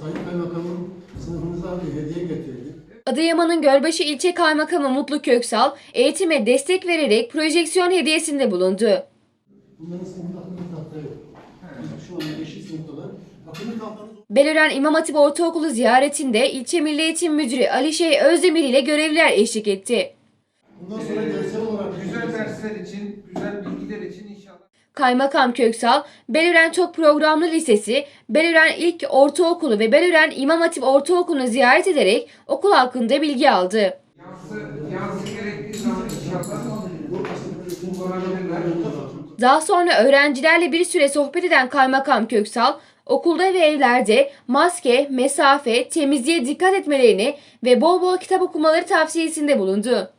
Sayın Kaymakamım sınıfınıza bir hediye getirdi. Adıyaman'ın Gölbaşı İlçe Kaymakamı Mutlu Köksal, eğitime destek vererek projeksiyon hediyesinde bulundu. Bunların sınıfında akıllı tahtları yok. Şu anda 5. sınıftalar. Akıllı tahtanız Belören İmam Hatip Ortaokulu ziyaretinde ilçe Milli Eğitim Müdürü Alişeh Özdemir ile görevliler eşlik etti. bundan sonra dersel olarak Güzel dersler için, güzel bilgiler için. Kaymakam Köksal, Belören Çok Programlı Lisesi, Belören İlk Ortaokulu ve Belören İmam Hatip Ortaokulu'nu ziyaret ederek okul hakkında bilgi aldı. Daha sonra öğrencilerle bir süre sohbet eden Kaymakam Köksal, okulda ve evlerde maske, mesafe, temizliğe dikkat etmelerini ve bol bol kitap okumaları tavsiyesinde bulundu.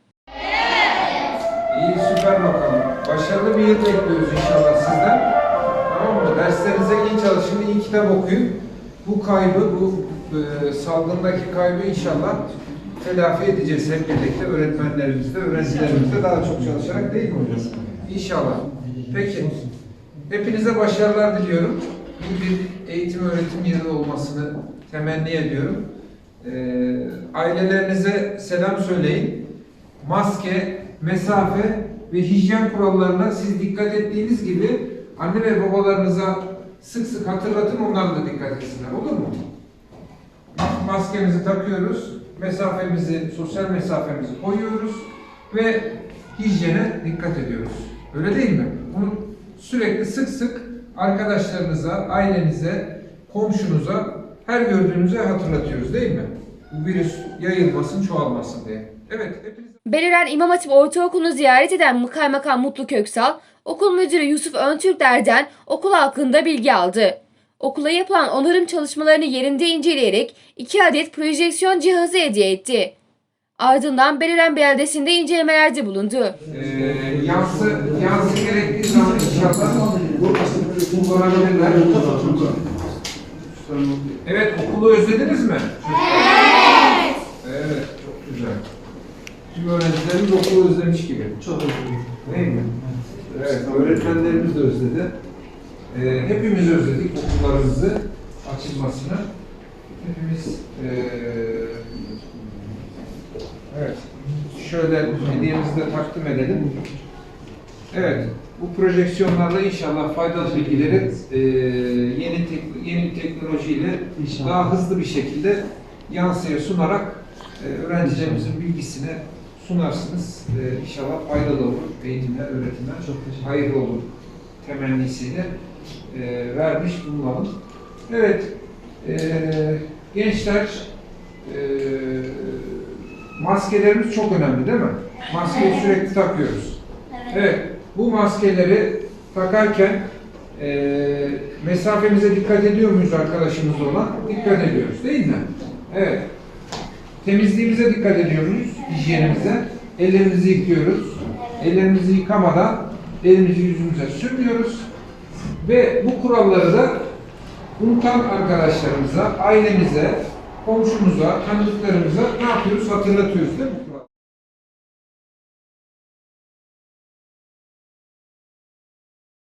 İyi, süper bakalım. Başarılı bir yıl bekliyoruz inşallah? Derslerinize iyi çalışın, iyi kitap okuyun. Bu kaybı, bu e, salgındaki kaybı inşallah telafi edeceğiz hep birlikte öğretmenlerimizle, öğrencilerimizle daha çok çalışarak değil mi hocam? İnşallah. Peki. Hepinize başarılar diliyorum. İyi bir eğitim öğretim yılı olmasını temenni ediyorum. Ee, ailelerinize selam söyleyin. Maske, mesafe ve hijyen kurallarına siz dikkat ettiğiniz gibi anne ve babalarınıza sık sık hatırlatın onlar da dikkat etsinler. Olur mu? Maskemizi takıyoruz, mesafemizi, sosyal mesafemizi koyuyoruz ve hijyene dikkat ediyoruz. Öyle değil mi? Bunu sürekli sık sık arkadaşlarınıza, ailenize, komşunuza, her gördüğünüze hatırlatıyoruz değil mi? Bu virüs yayılmasın, çoğalmasın diye. Evet, hepinize... Belören İmam Hatip Ortaokulu'nu ziyaret eden Kaymakam Mutlu Köksal, okul müdürü Yusuf Öntürkler'den okul hakkında bilgi aldı. Okula yapılan onarım çalışmalarını yerinde inceleyerek iki adet projeksiyon cihazı hediye etti. Ardından Belören Beldesi'nde incelemelerde bulundu. Ee, yansı, yansı gerektiği zaman inşallah kullanabilirler. Evet, okulu özlediniz mi? Evet. Evet, çok güzel. Tüm öğrencilerimiz okulu özlemiş gibi. çok önemli. Değil mi? Evet, öğretmenlerimiz de özledi. Ee, hepimiz özledik okullarımızı açılmasını. Hepimiz ee, evet, şöyle hediyemizi de takdim edelim. Evet, bu projeksiyonlarla inşallah faydalı bilgileri ee, yeni tek, yeni teknolojiyle daha hızlı bir şekilde yansıya sunarak ee, öğrencilerimizin bilgisini sunarsınız. Ee, inşallah faydalı olur. Eğitimler, öğretimler Çok teşekkür hayırlı olur temennisiyle e, vermiş bulunalım. Evet, e, gençler e, maskelerimiz çok önemli değil mi? Maskeyi sürekli takıyoruz. Evet, bu maskeleri takarken e, mesafemize dikkat ediyor muyuz arkadaşımız olan? Dikkat ediyoruz değil mi? Evet. Temizliğimize dikkat ediyor muyuz? Hijyenimize. Ellerimizi yıkıyoruz. Ellerimizi yıkamadan elimizi yüzümüze sürmüyoruz. Ve bu kuralları da unutan arkadaşlarımıza, ailemize, komşumuza, tanıdıklarımıza ne yapıyoruz? Hatırlatıyoruz değil mi?